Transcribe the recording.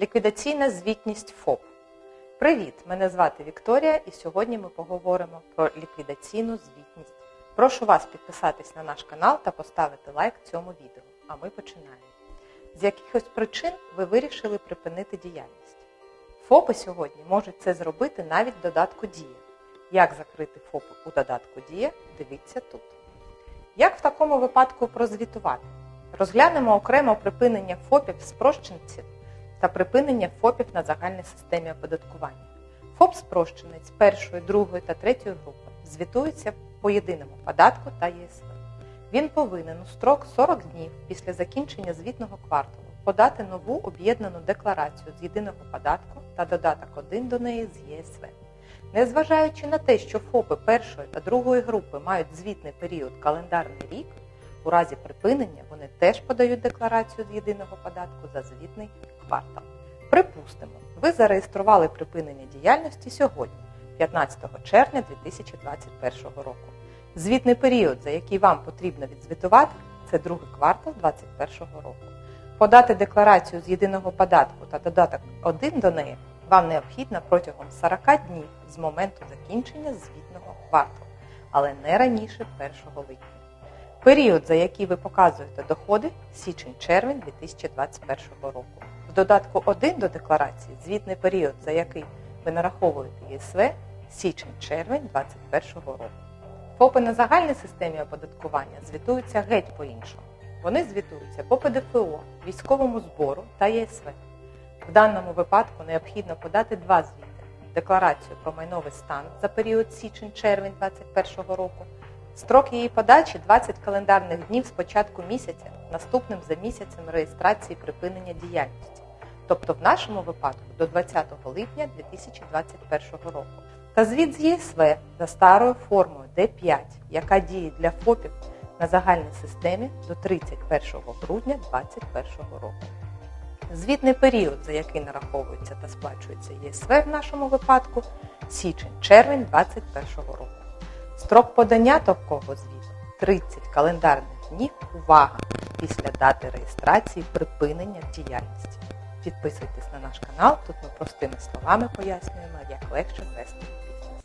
Ліквідаційна звітність ФОП. Привіт! Мене звати Вікторія і сьогодні ми поговоримо про ліквідаційну звітність. Прошу вас підписатись на наш канал та поставити лайк цьому відео. А ми починаємо. З якихось причин ви вирішили припинити діяльність. ФОПи сьогодні можуть це зробити навіть в додатку Дія. Як закрити ФОПи у додатку Дія, дивіться тут. Як в такому випадку прозвітувати? Розглянемо окремо припинення ФОПів спрощенців та припинення ФОПів на загальній системі оподаткування. ФОП спрощенець першої, другої та третьої групи звітується по єдиному податку та ЄСВ. Він повинен у строк 40 днів після закінчення звітного кварталу подати нову об'єднану декларацію з єдиного податку та додаток 1 до неї з ЄСВ. Незважаючи на те, що ФОПи першої та другої групи мають звітний період календарний рік, у разі припинення вони теж подають декларацію з єдиного податку за звітний квартал. Припустимо, ви зареєстрували припинення діяльності сьогодні, 15 червня 2021 року. Звітний період, за який вам потрібно відзвітувати, це другий квартал 2021 року. Подати декларацію з єдиного податку та додаток 1 до неї вам необхідно протягом 40 днів з моменту закінчення звітного кварталу, але не раніше 1 липня. Період, за який ви показуєте доходи, січень-червень 2021 року. В додатку 1 до декларації звітний період, за який ви нараховуєте ЄСВ, січень-червень 2021 року. ФОПи на загальній системі оподаткування звітуються геть по-іншому. Вони звітуються по ПДФО, військовому збору та ЄСВ. В даному випадку необхідно подати два звіти: декларацію про майновий стан за період січень-червень 2021 року. Строк її подачі 20 календарних днів з початку місяця, наступним за місяцем реєстрації припинення діяльності, тобто в нашому випадку до 20 липня 2021 року. Та звіт з ЄСВ за старою формою Д5, яка діє для ФОПів на загальній системі до 31 грудня 2021 року. Звітний період, за який нараховується та сплачується ЄСВ в нашому випадку січень-червень 2021 року. Строк подання такого звіту 30 календарних днів. Увага! Після дати реєстрації припинення діяльності. Підписуйтесь на наш канал, тут ми простими словами пояснюємо, як легше вести